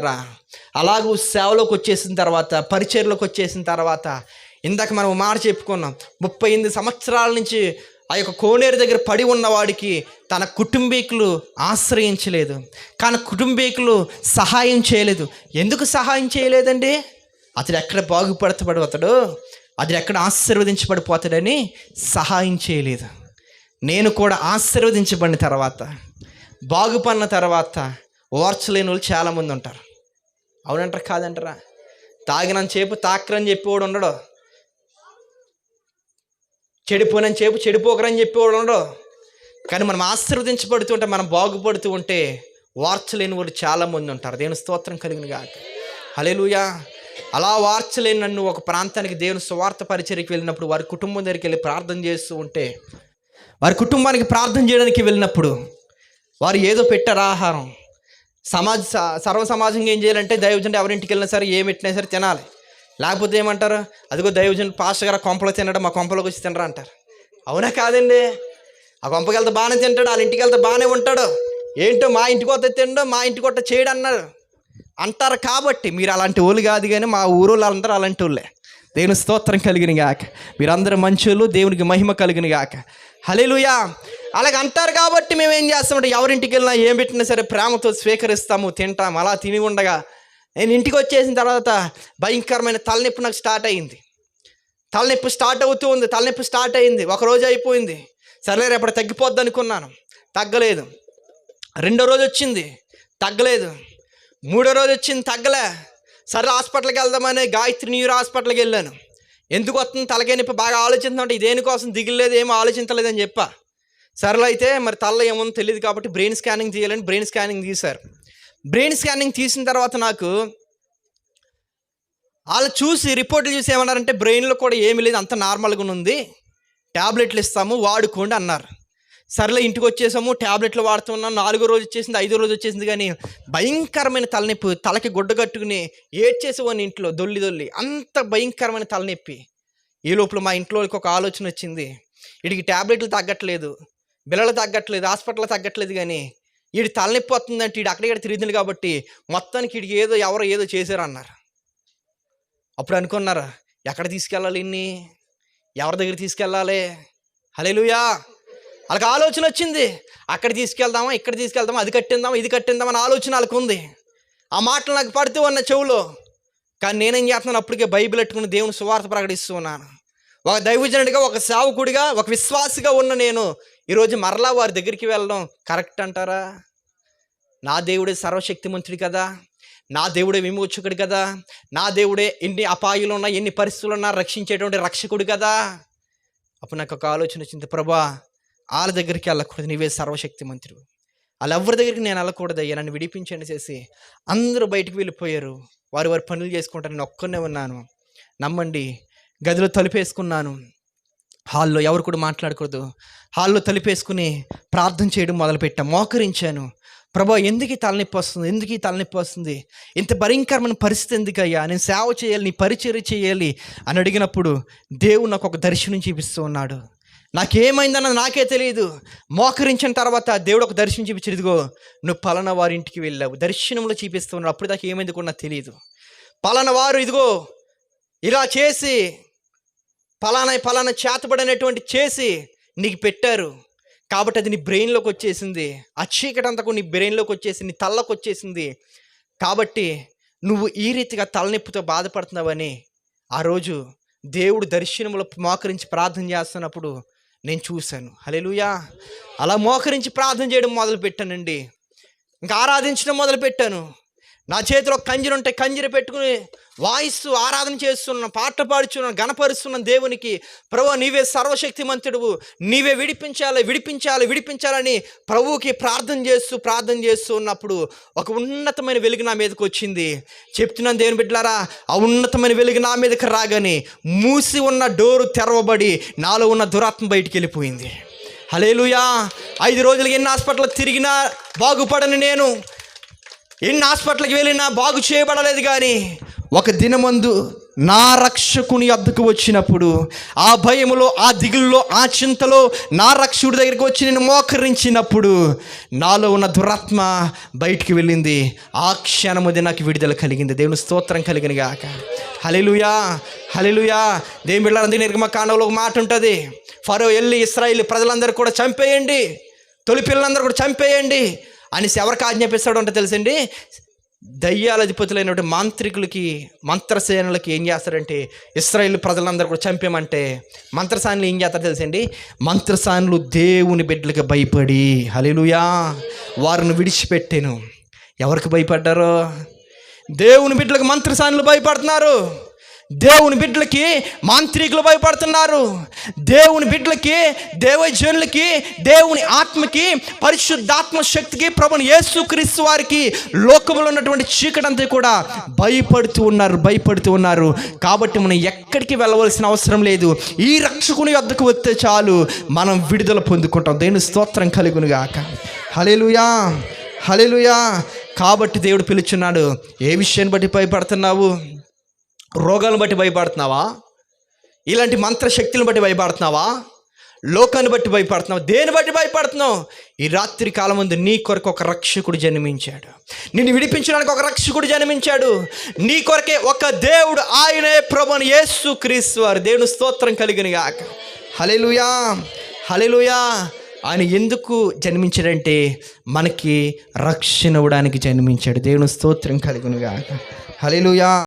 రా అలాగూ సేవలోకి వచ్చేసిన తర్వాత పరిచయలోకి వచ్చేసిన తర్వాత ఇందాక మనం మాట చెప్పుకున్నాం ముప్పై ఎనిమిది సంవత్సరాల నుంచి ఆ యొక్క కోనేరు దగ్గర పడి ఉన్నవాడికి తన కుటుంబీకులు ఆశ్రయించలేదు. కానీ కుటుంబీకులు సహాయం చేయలేదు. ఎందుకు సహాయం చేయలేదండి? అతడు ఎక్కడ బాగుపడతాడు అతడు ఎక్కడ ఆశీర్వదించబడిపోతాడని సహాయం చేయలేదు. నేను కూడా ఆశీర్వదించబడిన తర్వాత బాగుపడిన తర్వాత ఓర్చలేని వాళ్ళు చాలామంది ఉంటారు. అవునంటారు? కాదంటారా? తాగినంత చేపు తాకరని చెప్పేవాడు ఉండడు. చెడిపోయినంత చేపు చెడిపోకరని చెప్పేవాడు ఉండడు. కానీ మనం ఆశీర్వదించబడుతుంటే మనం బాగుపడుతూ ఉంటే వార్చలేని వాడు చాలామంది ఉంటారు. దేవుని స్తోత్రం కలిగిన కాక హలేలుయా అలా వార్చలేని నన్ను ఒక ప్రాంతానికి దేవుని స్వార్థ పరిచయకి వెళ్ళినప్పుడు వారి కుటుంబం దగ్గరికి వెళ్ళి ప్రార్థన చేస్తూ ఉంటే వారి కుటుంబానికి ప్రార్థన చేయడానికి వెళ్ళినప్పుడు వారు ఏదో పెట్టారు ఆహారం. సమాజ స- సర్వ సమాజంగా ఏం చేయాలంటే దైవజనుడు ఎవరింటికి వెళ్ళినా సరే ఏం పెట్టినా సరే తినాలి. లేకపోతే ఏమంటారు? అదిగో దైవజనుడు పాస్టర్ గారు ఆ కొంపలో తినడం మా కొంపలోకి వచ్చి తినరా అంటారు. అవునా కాదండి? ఆ కొంపకి వెళ్తే బాగానే తింటాడు వాళ్ళ ఇంటికి వెళ్తే బాగానే ఉంటాడు. ఏంటో మా ఇంటికి వస్తే తినడం మా ఇంటికి వస్తే చేయడు అన్నారు. అంటారు కాబట్టి మీరు అలాంటి వాళ్ళు కాదు కానీ మా ఊరు వాళ్ళందరూ అలాంటి వాళ్ళే. దేవుని స్తోత్రం కలిగిన గాక. మీరందరూ మంచోళ్ళు దేవునికి మహిమ కలిగిన గాక. హలేలుయా అలాగ అంటారు కాబట్టి మేము ఏం చేస్తామంటే ఎవరింటికి వెళ్ళినా ఏం పెట్టినా సరే ప్రేమతో స్వీకరిస్తాము తింటాము అలా తిని ఉండగా నేను ఇంటికి వచ్చేసిన తర్వాత భయంకరమైన తలనొప్పి నాకు స్టార్ట్ అయింది. తలనొప్పి స్టార్ట్ అవుతూ ఉంది తలనొప్పి స్టార్ట్ అయింది ఒక రోజు అయిపోయింది. సరే రేపటి తగ్గిపోద్ది అనుకున్నాను తగ్గలేదు. రెండో రోజు వచ్చింది తగ్గలేదు. మూడో రోజు వచ్చింది తగ్గలే. సరే హాస్పిటల్కి వెళ్దామని గాయత్రి న్యూర్ హాస్పిటల్కి వెళ్ళాను. ఎందుకు వస్తుంది తలకే నొప్పి? బాగా ఆలోచిస్తుంటే దేనికోసం దిగిలేదు ఏమో ఆలోచించలేదని చెప్పా. సర్లో అయితే మరి తల్ల ఏముందో తెలియదు కాబట్టి బ్రెయిన్ స్కానింగ్ తీయాలని బ్రెయిన్ స్కానింగ్ తీశారు. బ్రెయిన్ స్కానింగ్ తీసిన తర్వాత నాకు వాళ్ళు చూసి రిపోర్ట్లు చూసి ఏమన్నారంటే బ్రెయిన్లో కూడా ఏమీ లేదు అంత నార్మల్గా ఉంది ట్యాబ్లెట్లు ఇస్తాము వాడుకోండి అన్నారు. సర్లే ఇంటికి వచ్చేసాము ట్యాబ్లెట్లు వాడుతున్నాం నాలుగో రోజు వచ్చేసింది ఐదో రోజు వచ్చేసింది కానీ భయంకరమైన తలనొప్పి తలకి గుడ్డ కట్టుకుని ఏడ్చేసేవాడిని ఇంట్లో దొల్లి దొల్లి అంత భయంకరమైన తలనొప్పి. ఈ లోపల మా ఇంట్లోకి ఒక ఆలోచన వచ్చింది వీడికి ట్యాబ్లెట్లు తగ్గట్లేదు బిల్లలు తగ్గట్లేదు హాస్పిటల్ తగ్గట్లేదు కానీ వీడి తలనొప్పి వస్తుందంటే వీడు అక్కడిక్కడ తిరుగుతుంది కాబట్టి మొత్తానికి వీడికి ఏదో ఎవరో ఏదో చేశారన్నారు. అప్పుడు అనుకున్నారు ఎక్కడ తీసుకెళ్ళాలి ఇన్ని? ఎవరి దగ్గర తీసుకెళ్ళాలి? హలేలుయా వాళ్ళకి ఆలోచన వచ్చింది అక్కడ తీసుకెళ్దామా ఇక్కడ తీసుకెళ్దామా అది కట్టిందామా ఇది కట్టిందామా అని ఆలోచన వాళ్ళకు ఉంది. ఆ మాటలు నాకు పడుతూ ఉన్న చెవులో కానీ నేనేం చేస్తున్నాను అప్పటికే బైబిల్ పెట్టుకుని దేవుని సువార్త ప్రకటిస్తూ ఉన్నాను. ఒక దైవజనుడిగా ఒక సేవకుడిగా ఒక విశ్వాసిగా ఉన్న నేను ఈరోజు మరలా వారి దగ్గరికి వెళ్ళడం కరెక్ట్ అంటారా? నా దేవుడే సర్వశక్తిమంతుడు కదా. నా దేవుడే విమోచకుడు కదా. నా దేవుడే ఎన్ని అపాయాలు ఉన్నా ఎన్ని పరిస్థితులు ఉన్నా రక్షించేటువంటి రక్షకుడు కదా. అప్పుడు నాకు ఒక ఆలోచన వచ్చింది ప్రభా వాళ్ళ దగ్గరికి వెళ్ళకూడదు. నీవే సర్వశక్తిమంతుడు. వాళ్ళు ఎవరి దగ్గరికి నేను వెళ్ళకూడదు అయ్యా. నన్ను విడిపించండి చేసి అందరూ బయటకు వెళ్ళిపోయారు. వారు వారి పనులు చేసుకుంటారు. నేను ఒక్కనే ఉన్నాను. నమ్మండి గదిలో తలుపేసుకున్నాను. హాల్లో ఎవరు కూడా మాట్లాడకూడదు. హాల్లో తలుపేసుకుని ప్రార్థన చేయడం మొదలుపెట్టాను మోకరించాను. ప్రభా ఎందుకు ఈ తలనొప్పి వస్తుంది? ఎందుకు ఈ తలనొప్పి వస్తుంది? ఇంత భయంకరమైన పరిస్థితి ఎందుకయ్యా? నేను సేవ చేయాలి నీ పరిచర్య చేయాలి అని అడిగినప్పుడు దేవుడు నాకు ఒక దర్శనం చూపిస్తూ ఉన్నాడు. నాకేమైందన్నది నాకే తెలియదు మోకరించిన తర్వాత దేవుడు ఒక దర్శనం చూపించాడు. ఇదిగో నువ్వు పలానా వారి ఇంటికి వెళ్ళావు. దర్శనంలో చూపిస్తూ ఉన్నాడు. అప్పుడు దాకా ఏమైంది కూడా నాకు తెలియదు పలానా వారు ఇదిగో ఇలా చేసి పలానా ఫలానా చేతబడినటువంటి చేసి నీకు పెట్టారు. కాబట్టి అది నీ బ్రెయిన్లోకి వచ్చేసింది. ఆ చీకటి అంతకు నీ బ్రెయిన్లోకి వచ్చేసి నీ తలలోకి వచ్చేసింది. కాబట్టి నువ్వు ఈ రీతిగా తలనొప్పితో బాధపడుతున్నావని ఆ రోజు దేవుడు దర్శనంలో మోకరించి ప్రార్థన చేస్తున్నప్పుడు నేను చూశాను. హలేలుయా అలా మోకరించి ప్రార్థన చేయడం మొదలు పెట్టానండి ఇంకా ఆరాధించడం మొదలు పెట్టాను నా చేతిలో కంజీరు ఉంటే కంజీరు పెట్టుకుని వాయిస్తూ ఆరాధన చేస్తున్నాను పాట పాడుచున్నాను గణపరుస్తున్నాను దేవునికి ప్రభు నీవే సర్వశక్తిమంతుడువు నీవే విడిపించాలి విడిపించాలి విడిపించాలని ప్రభువుకి ప్రార్థన చేస్తూ ప్రార్థన చేస్తూ ఉన్నప్పుడు ఒక ఉన్నతమైన వెలుగు నా మీదకి వచ్చింది. చెప్తున్నాను దేవుని బిడ్డలారా ఆ ఉన్నతమైన వెలుగు నా మీదకి రాగానే మూసి ఉన్న డోరు తెరవబడి నాలో ఉన్న దురాత్మ బయటికి వెళ్ళిపోయింది. హలేలుయా ఐదు రోజులకి ఎన్ని హాస్పిటల్ తిరిగినా బాగుపడని నేను. ఎన్ని హాస్పిటల్కి వెళ్ళినా బాగు చేయబడలేదు కానీ ఒక దినమందు నా రక్షకుని అద్దకు వచ్చినప్పుడు ఆ భయములో ఆ దిగుల్లో ఆ చింతలో నా రక్షకుడి దగ్గరికి వచ్చి నేను మోకరించినప్పుడు నాలో ఉన్న దురాత్మ బయటికి వెళ్ళింది. ఆ క్షణముది నాకు విడుదల కలిగింది. దేవుని స్తోత్రం కలిగిన గాక. హలిలుయా హలిలుయా దేవుని బిళ్ళందరి నిర్గమకాండంలో ఒక మాట ఉంటుంది. ఫరో వెళ్ళి ఇస్రాయిల్ ప్రజలందరూ కూడా చంపేయండి. తొలి పిల్లలందరూ కూడా చంపేయండి. అనేసి ఎవరికి ఆజ్ఞాపిస్తాడు అంటే తెలుసండి? దయ్యాలధిపతులైనటువంటి మాంత్రికులకి మంత్రసేనలకి ఏం చేస్తారంటే ఇస్రాయేల్ ప్రజలందరూ కూడా చంపేమంటే మంత్రసానులు ఏం చేస్తారు తెలుసండి? మంత్రసానులు దేవుని బిడ్డలకి భయపడి హలేలుయా వారిని విడిచిపెట్టాను. ఎవరికి భయపడ్డారో? దేవుని బిడ్డలకు మంత్రసానులు భయపడుతున్నారు. దేవుని బిడ్డలకి మాంత్రికులు భయపడుతున్నారు. దేవుని బిడ్డలకి దేవజనులకి దేవుని ఆత్మకి పరిశుద్ధాత్మ శక్తికి ప్రభుని యేసుక్రీస్తు వారికి లోకంలో ఉన్నటువంటి చీకటంతా కూడా భయపడుతూ ఉన్నారు భయపడుతూ ఉన్నారు. కాబట్టి మనం ఎక్కడికి వెళ్ళవలసిన అవసరం లేదు. ఈ రక్షకుని వద్దకు వస్తే చాలు. మనం విడుదల పొందుకుంటాం. దేని స్తోత్రం కలుగునుగాక. హలేలుయా హలేలుయా కాబట్టి దేవుడు పిలుచున్నాడు ఏ విషయాన్ని బట్టి భయపడుతున్నావు? రోగాలను బట్టి భయపడుతున్నావా? ఇలాంటి మంత్రశక్తులను బట్టి భయపడుతున్నావా? లోకాన్ని బట్టి భయపడుతున్నావు? దేని బట్టి భయపడుతున్నావు? ఈ రాత్రి కాలం ముందు నీ కొరకు ఒక రక్షకుడు జన్మించాడు. నిన్ను విడిపించడానికి ఒక రక్షకుడు జన్మించాడు. నీ కొరకే ఒక దేవుడు ఆయనే ప్రభుని యేసు క్రీస్తు వారు. దేవుని స్తోత్రం కలిగిన గాక. హలెలుయా హలెలుయా ఆయన ఎందుకు జన్మించాడంటే మనకి రక్షణ ఇవ్వడానికి జన్మించాడు. దేవుని స్తోత్రం కలిగిన గాక. హలెలుయా